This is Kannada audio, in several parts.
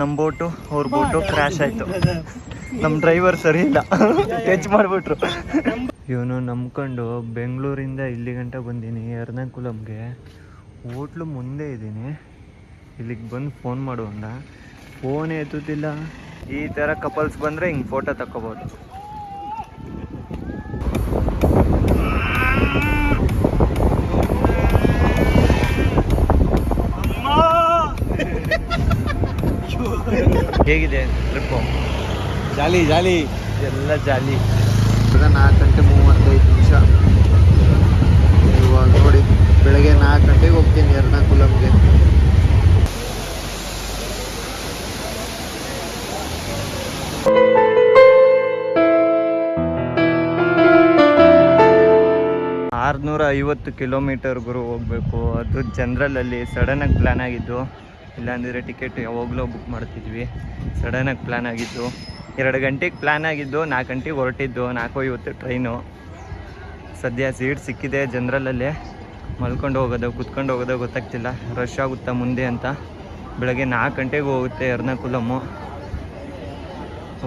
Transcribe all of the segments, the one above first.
ನಮ್ಮ ಬೋಟು, ಅವ್ರ ಬೋಟು ಕ್ರ್ಯಾಶ್ ಆಯಿತು. ನಮ್ಮ ಡ್ರೈವರ್ ಸರಿ ಇಲ್ಲ. ಟಚ್ ಮಾಡಿಬಿಟ್ರು. ಇವನು ನಂಬ್ಕೊಂಡು ಬೆಂಗಳೂರಿಂದ ಇಲ್ಲಿ ಗಂಟ ಬಂದೀನಿ ಎರ್ನಾಕುಲಮ್ಗೆ ಹೋಟ್ಲು ಮುಂದೆ ಇದ್ದೀನಿ ಇಲ್ಲಿಗೆ ಬಂದು ಫೋನ್ ಮಾಡು ಅಂದ. ಫೋನ್ ಎತ್ತುತ್ತಿಲ್ಲ. ಈ ಥರ ಕಪಲ್ಸ್ ಬಂದರೆ ಹಿಂಗೆ ಫೋಟೋ ತಗೋಬೋದು ಹೇಗಿದೆ ಟ್ರಿಪ್ಪು ಜಾಲಿ ಜಾಲಿ. ಎಲ್ಲ ಜಾಲಿ. ನಾಲ್ಕು ಗಂಟೆ ಮೂವತ್ತೈದು ನಿಮಿಷ. ಇವಾಗ ನೋಡಿ ಬೆಳಗ್ಗೆ ನಾಲ್ಕು ಗಂಟೆಗೆ ಹೋಗ್ತೀನಿ ಎರ್ನಾಕುಲಮ್ಗೆ ಆರುನೂರ ಐವತ್ತು ಕಿಲೋಮೀಟರ್ಗೂ ಹೋಗಬೇಕು. ಅದು ಜನರಲಲ್ಲಿ ಸಡನ್ನಾಗಿ ಪ್ಲ್ಯಾನ್ ಆಗಿದ್ದು. ಇಲ್ಲಾಂದರೆ ಟಿಕೆಟ್ ಯಾವಾಗಲೂ ಬುಕ್ ಮಾಡ್ತಿದ್ವಿ. ಸಡನ್ನಾಗಿ ಪ್ಲ್ಯಾನ್ ಆಗಿದ್ದು. ಎರಡು ಗಂಟೆಗೆ ಪ್ಲ್ಯಾನ್ ಆಗಿದ್ದು, ನಾಲ್ಕು ಗಂಟೆಗೆ ಹೊರಟಿದ್ದು ನಾಲ್ಕು ಇವತ್ತು ಟ್ರೈನು ಸದ್ಯ ಸೀಟ್ ಸಿಕ್ಕಿದೆ ಜನರಲಲ್ಲಿ. ಮಲ್ಕೊಂಡು ಹೋಗೋದು, ಕುತ್ಕೊಂಡು ಹೋಗೋದು ಗೊತ್ತಾಗ್ತಿಲ್ಲ. ರಶ್ ಆಗುತ್ತಾ ಮುಂದೆ ಅಂತ. ಬೆಳಗ್ಗೆ ನಾಲ್ಕು ಗಂಟೆಗೆ ಹೋಗುತ್ತೆ ಎರ್ನಾಕುಲಮ್ಮು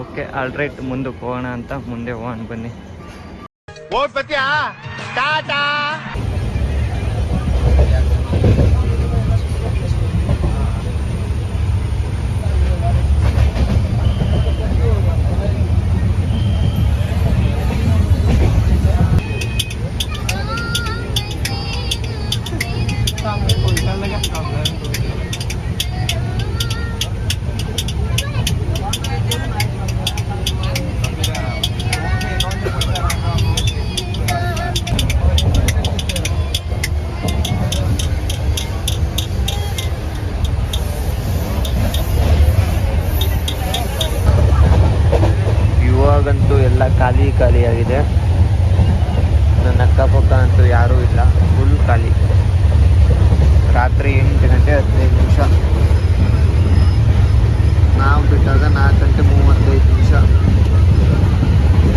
ಓಕೆ ಆಲ್ರೈಟ್ ಮುಂದಕ್ಕೆ ಹೋಗೋಣ ಅಂತ ಮುಂದೆ ಹೋಗೋಣ ಬನ್ನಿ. ಇವಾಗಂತೂ ಖಾಲಿ ಖಾಲಿ ಆಗಿದೆ ನನ್ನ ಅಕ್ಕಪಕ್ಕ ಅಂತೂ ಯಾರೂ ಇಲ್ಲ. ಫುಲ್ ಖಾಲಿ. ರಾತ್ರಿ ಎಂಟು ಗಂಟೆ ಹದಿನೈದು ನಿಮಿಷ ನಾವು ಬಿಟ್ಟಾಗ ನಾಲ್ಕು ಗಂಟೆ ಮೂವತ್ತೈದು ನಿಮಿಷ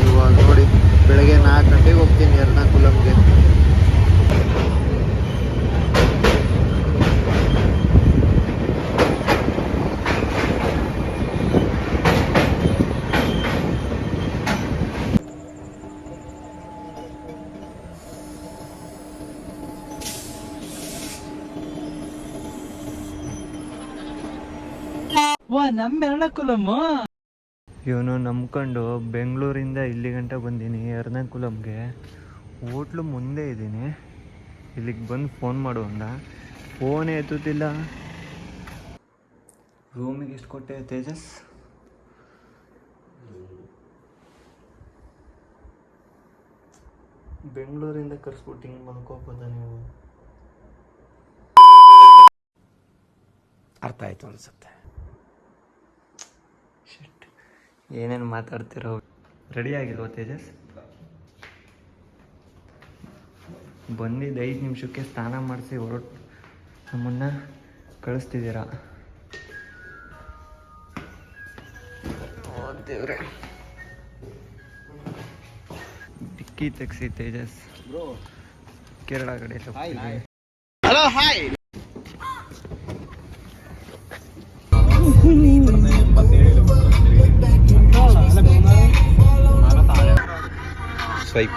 ಇವಾಗ ನೋಡಿ ಬೆಳಗ್ಗೆ ನಾಲ್ಕು ಗಂಟೆಗೆ ಹೋಗ್ತೀನಿ ಎರ್ನಾಕುಲಮ್ಗೆ ಇವನು ನಂಬ್ಕೊಂಡು ಬೆಂಗಳೂರಿಂದ ಇಲ್ಲಿ ಗಂಟ ಬಂದೀನಿ ಎರ್ನಾಕುಲಮ್ಗೆ ಹೋಟ್ಲು ಮುಂದೆ ಇದ್ದೀನಿ. ಇಲ್ಲಿಗೆ ಬಂದು ಫೋನ್ ಮಾಡು ಅಂದ. ಫೋನ್ ಎತ್ತುತ್ತಿಲ್ಲ. ರೂಮಿಗೆ ಎಷ್ಟು ಕೊಟ್ಟೆ, ತೇಜಸ್? ಬೆಂಗಳೂರಿಂದ ಕರ್ಸ್ಬಿಟ್ಟು ಹಿಂಗೆ ಮಲ್ಕೋಬೋದ ನೀವು? ಅರ್ಥ ಆಯ್ತು ಅನ್ಸುತ್ತೆ. ಏನೇನು ಮಾತಾಡ್ತಿರೋ. ರೆಡಿ ಆಗಿಲ್ವ ತೇಜಸ್? ಬಂದಿದ್ದು ಐದು ನಿಮಿಷಕ್ಕೆ ಸ್ನಾನ ಮಾಡಿಸಿ ಹೊರಟು. ನಮ್ಮನ್ನ ಕಳಿಸ್ತಿದ್ದೀರಾ? ದೇವ್ರೆ. ಡಿಕ್ಕಿ ತೆಗ್ಸಿ ತೇಜಸ್. ಕೇರಳ ಕಡೆ hello hi sleep.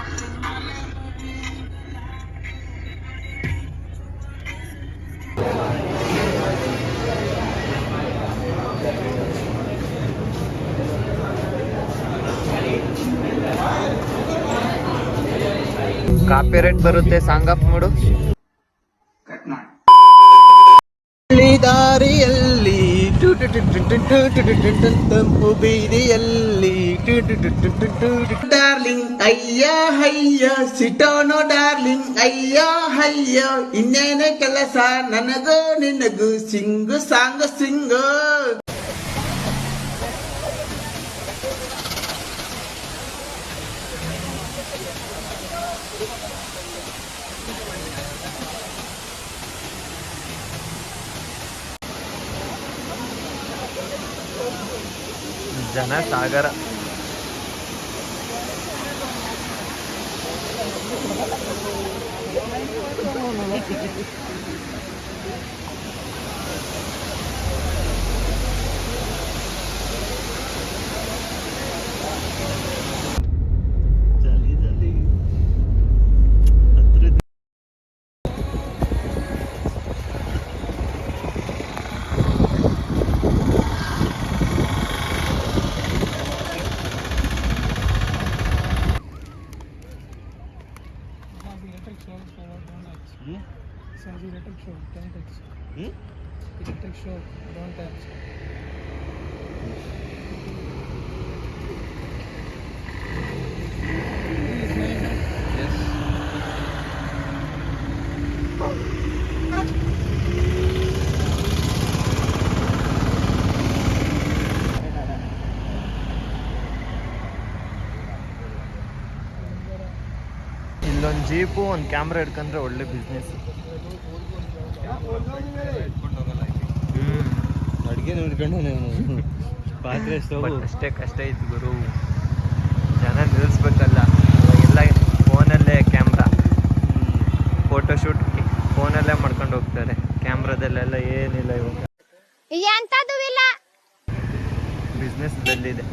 Coffee rate ಬರುತ್ತೆ ಸಾಂಗ್ ಟು ಮಾಡು ದಾರಿಯಲ್ಲಿ ತಂಪು ಟು டார்லிங் ஐயா ஐயா ಸಿಟೋನು ಡಾರ್ಲಿಂಗ್ ಅಯ್ಯ ಅಯ್ಯ ಇನ್ನೇನೆ ಕೆಲಸ ನನಗೂ ನಿನಗೂ ಸಿಂಗು ಸಾಂಗ್ ಸಿಂಗು ಜನ ಸಾಗರ どうも。Hmm? Don't ಇಲ್ಲೊಂದು ಜೀಪು ಒಂದು ಕ್ಯಾಮ್ರಾ ಹಿಡ್ಕೊಂಡ್ರೆ ಒಳ್ಳೆ ಬಿಸ್ನೆಸ್ ಅಡುಗೆ ನೋಡ್ಕೊಂಡು ನಾನು. ಪಾತ್ರೆ ಅಷ್ಟೇ ಕಷ್ಟ ಇತ್ತು ಗುರು. ಜನ ನಿಲ್ಲಿಸ್ಬೇಕಲ್ಲ ಎಲ್ಲ ಫೋನಲ್ಲೇ ಕ್ಯಾಮ್ರಾ. ಫೋಟೋಶೂಟ್ ಫೋನಲ್ಲೇ ಮಾಡ್ಕೊಂಡು ಹೋಗ್ತಾರೆ. ಕ್ಯಾಮ್ರಾದಲ್ಲೆಲ್ಲ ಏನಿಲ್ಲ ಇವಾಗ. ಇಲ್ಲ. ಬಿಸ್ನೆಸ್ ಬೆಲ್ಲಿದೆ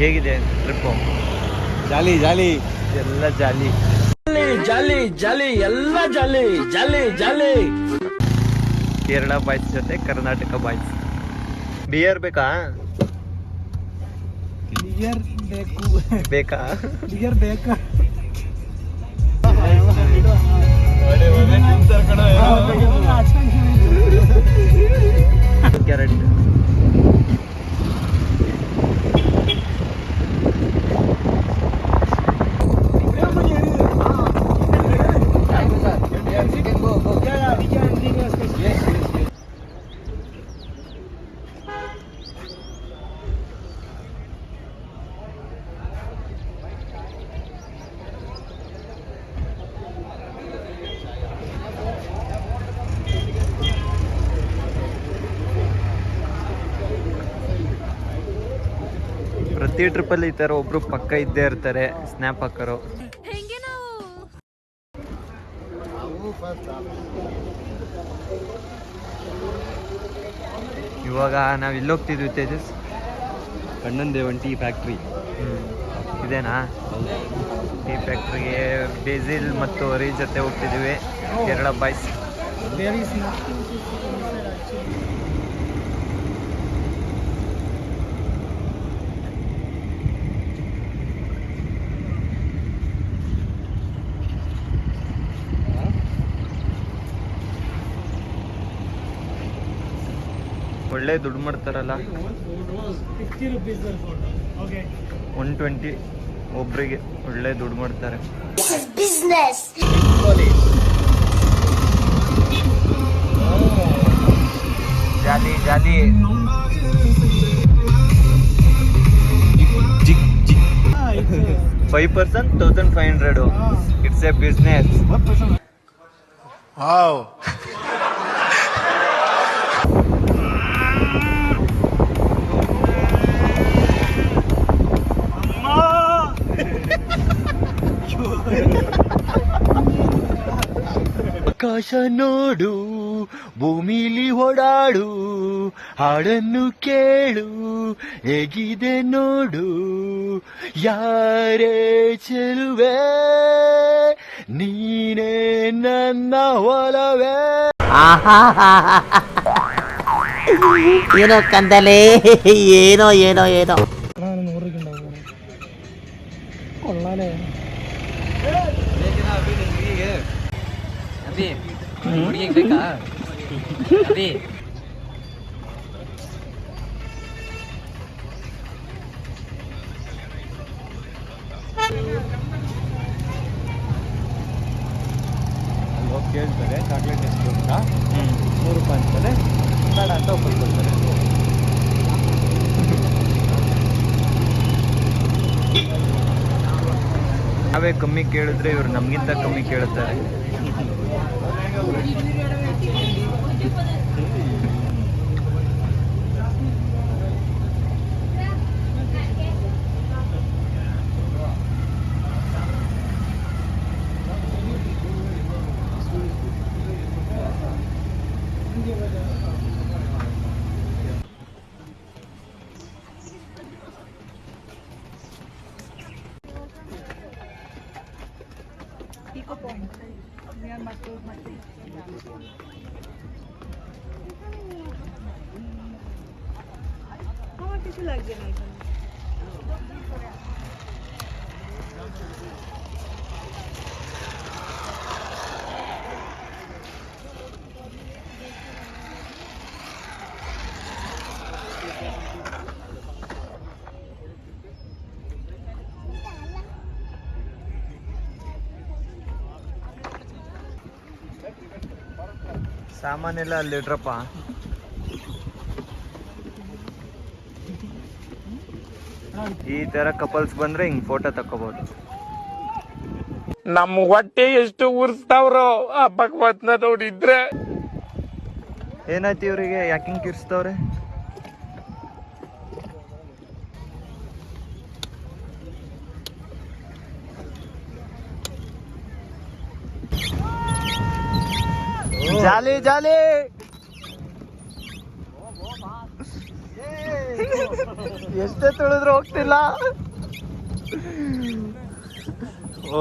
ಹೇಗಿದೆ ಟ್ರಿಪ್ಪು ಜಾಲಿ ಜಾಲಿ ಎಲ್ಲ ಜಾಲಿ ಜಾಲಿ ಜಾಲಿ ಎಲ್ಲ ಜಾಲಿ ಜಾಲಿ ಜಾಲಿ ಕೇರಳ ಬಾಯ್ಸ್ ಜೊತೆ ಕರ್ನಾಟಕ ಬಾಯ್ಸ್ ಬಿಯರ್ ಬೇಕಾ? ಕ್ಲಿಯರ್ ಬೇಕು. ಬೇಕಾ? ಕ್ಲಿಯರ್ ಬೇಕಾ? ಕ್ಯಾರೆಟ್ ಪ್ರತಿ ಟ್ರಿಪ್ಪಲ್ಲಿ ಈ ಥರ ಒಬ್ರು ಪಕ್ಕ ಇದ್ದೇ ಇರ್ತಾರೆ ಸ್ನ್ಯಾಪ್ ಹಾಕರು. ಇವಾಗ ನಾವು ಇಲ್ಲಿ ಹೋಗ್ತಿದ್ವಿ ತೇಜಸ್? ಕಣ್ಣನ್ ದೇವನ್ ಟೀ ಫ್ಯಾಕ್ಟ್ರಿ ಇದೇನಾ? ಟೀ ಫ್ಯಾಕ್ಟ್ರಿಗೆ ಬೇಸಿಲ್ ಮತ್ತು ರೀ ಜೊತೆ ಹೋಗ್ತಿದ್ವಿ ಕೇರಳ ಬಾಯ್ಸ್. ಒಳ್ಳೆ ದುಡ್ಡು ಮಾಡ್ತಾರಲ್ಲ. ಒನ್ ಟ್ವೆಂಟಿ ಒಬ್ರಿಗೆ ಒಳ್ಳೆ ದುಡ್ಡು ಮಾಡ್ತಾರೆ. Business jolly jolly. Five percent thousand five hundred it's a business ಆಕಾಶ ನೋಡು, ಭೂಮಿಲಿ ಓಡಾಡು, ಹಾಡನ್ನು ಕೇಳು, ಹೇಗಿದೆ ನೋಡು, ಯಾರೇ ಚೆಲುವೆ, ನೀನೇ ನನ್ನ ಒಲವೇ. ಏನೋ ಕಂದಲೇ, ಏನೋ ಏನೋ ಏನೋ. ಅಲ್ಲಿ ಹೋಗಿ ಕೇಳ್ತಾರೆ ಚಾಕ್ಲೇಟ್ ಎಷ್ಟು ಅಂತ ನೂರು ರೂಪಾಯಿ ಅಂತಾರೆ ಬೇಡ ಅಂತ ಒಬ್ಬರು ಕೊಡ್ತಾರೆ. ನಾವೇ ಕಮ್ಮಿ ಕೇಳಿದ್ರೆ ಇವ್ರು ನಮ್ಗಿಂತ ಕಮ್ಮಿ ಕೇಳುತ್ತಾರೆ Pico Pombo. আমার কিছু লাগছে না এখানে। ಸಾಮಾನೆಲ್ಲ ಅಲ್ಲಿ ಇಡ್ರಪ್ಪ ಈ ತರ ಕಪಲ್ಸ್ ಬಂದ್ರೆ ಹಿಂಗ್ ಫೋಟೋ ತಕೋಬಹುದು ನಮ್ ಹೊಟ್ಟೆ ಎಷ್ಟು ಉರ್ಸ್ತಾವ್ರು ಆ ಭಗವತ್ನ ಏನಾಯ್ತಿ ಏನಾಯ್ತು ಯಾಕೆ ಯಾಕಿಂಗ್ ಕಿರ್ಸ್ತವ್ರೆ ಜಾಲಿ ಜಾಲಿ ಎಷ್ಟೇ ತುಳಿದ್ರು ಹೋಗ್ತಿಲ್ಲ. ಓ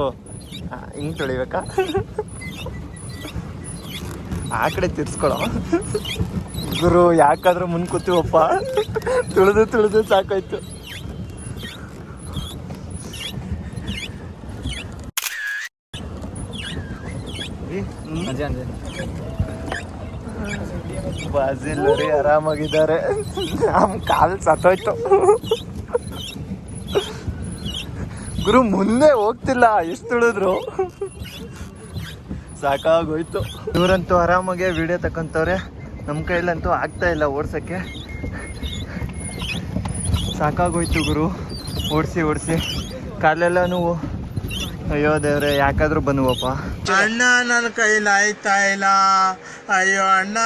ಹಿಂಗ್ ತುಳಿಬೇಕಾ? ಆ ಕಡೆ ತಿರ್ಸ್ಕೊಳ. ಗುರು ಯಾಕಾದ್ರೂ ಮುನ್ ಕೂತೀವಪ್ಪ ತುಳಿದು ತುಳಿದು ಸಾಕಾಯ್ತು. ಬಾಜಿಲ್ ರೀ ಆರಾಮಾಗಿದ್ದಾರೆ. ನಮ್ಮ ಕಾಲ್ ಸತ್ತೋಯ್ತು. ಗುರು, ಮುಂದೆ ಹೋಗ್ತಿಲ್ಲ, ಎಷ್ಟು ತುಳಿದ್ರು ಸಾಕಾಗೋಯ್ತು. ಇವರಂತೂ ಆರಾಮಾಗೆ ವಿಡಿಯೋ ತಕೊಂತವ್ರೆ. ನಮ್ಮ ಕೈಲಂತೂ ಆಗ್ತಾ ಇಲ್ಲ ಓಡ್ಸೋಕ್ಕೆ. ಸಾಕಾಗೋಯ್ತು ಗುರು. ಓಡಿಸಿ ಓಡಿಸಿ. ಕಾಲೆಲ್ಲ ಅಯ್ಯೋ ದೇವ್ರೆ, ಯಾಕಾದ್ರೂ ಬಂದ್ವಪ್ಪ ಅಣ್ಣ ನನ್ನ ಕೈಲಾಯ್ತಾ ಇಲ್ಲ? ಅಯ್ಯೋ, ಅಣ್ಣ.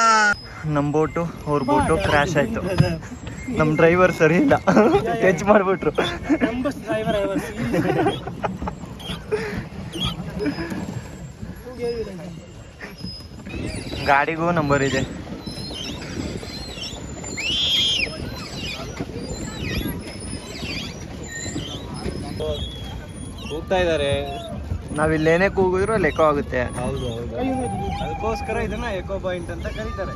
ನಮ್ಮ ಬೋಟು ಅವ್ರ ಬೋಟು ಕ್ರ್ಯಾಶ್ ಆಯ್ತು. ನಮ್ಮ ಡ್ರೈವರ್ ಸರಿ ಇಲ್ಲ. ಟಚ್ ಮಾಡ್ಬಿಟ್ರು. ಗಾಡಿಗೂ ನಂಬರ್ ಇದೆ. ಹೋಗ್ತಾ ಇದಾರೆ. ನಾವಿಲ್ಲೇನೇ ಕೂಗಿದ್ರು ಅಲ್ಲಿ ಎಕೋ ಆಗುತ್ತೆ. ಹೌದು ಹೌದು. ಅದಕ್ಕೋಸ್ಕರ ಇದನ್ನ ಎಕೋ ಪಾಯಿಂಟ್ ಅಂತ ಕರೀತಾರೆ.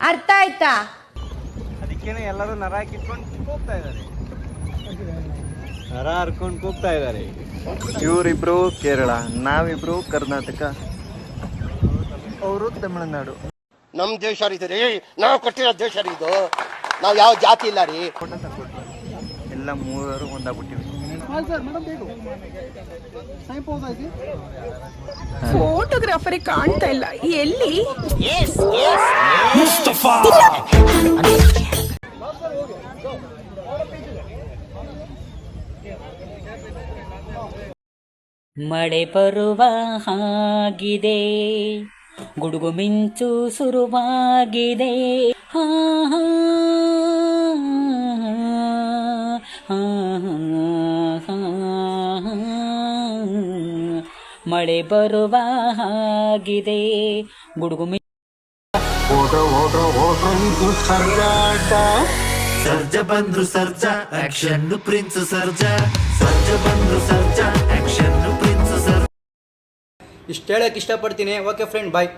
ಅರ್ಥ ಆಯ್ತಾ? ಅದಕ್ಕೇನೆ ಎಲ್ಲರೂ ನರ ಕಿತ್ಕೊಂಡು ಕೂಗ್ತಾ ಇದ್ದಾರೆ. ನರ ಹರ್ಕೊಂಡು ಕೂಗ್ತಾ ಇದ್ದಾರೆ. ಇವರಿಬ್ರು ಕೇರಳ ನಾವಿಬ್ರು ಕರ್ನಾಟಕ. ಅವರು ತಮಿಳುನಾಡು. ನಮ್ಮ ದೇಶ ರೀ ಇದು ರೀ. ನಾವು ಕೊಟ್ಟಿರೋ ದೇಶ ರೀ ಇದು. ನಾವು ಯಾವ ಜಾತಿ ಇಲ್ಲ ರೀ. ಎಲ್ಲ ಮೂವರು ಒಂದಾಗ್ಬಿಟ್ಟಿವಿ. ಫೋಟೋಗ್ರಾಫರೇ ಕಾಣ್ತಾ ಇಲ್ಲ. ಎಲ್ಲಿ? ಮಳೆ ಬರುವ ಹಾಗಿದೆ. ಗುಡುಗು ಮಿಂಚು ಸುರುವಾಗಿದೆ. ಹಾ ಹಾ, ಹಾ, ಹಾ, ಮಳೆ ಬರುವ ಹಾಗಿದೆ. ಗುಡುಗುಮಿ ಸರ್ಜ ಬಂದ್ರು ಸರ್ಜ ಆಕ್ಷನ್ ಪ್ರಿನ್ಸ್ ಸರ್ಜ. ಸರ್ಜ ಬಂದ್ರು ಸರ್ಜ ಆಕ್ಷನ್ ಪ್ರಿನ್ಸ್ ಸರ್ಜ. ಇಷ್ಟು ಹೇಳಕ್ಕೆ ಇಷ್ಟಪಡ್ತೀನಿ. Okay friend bye.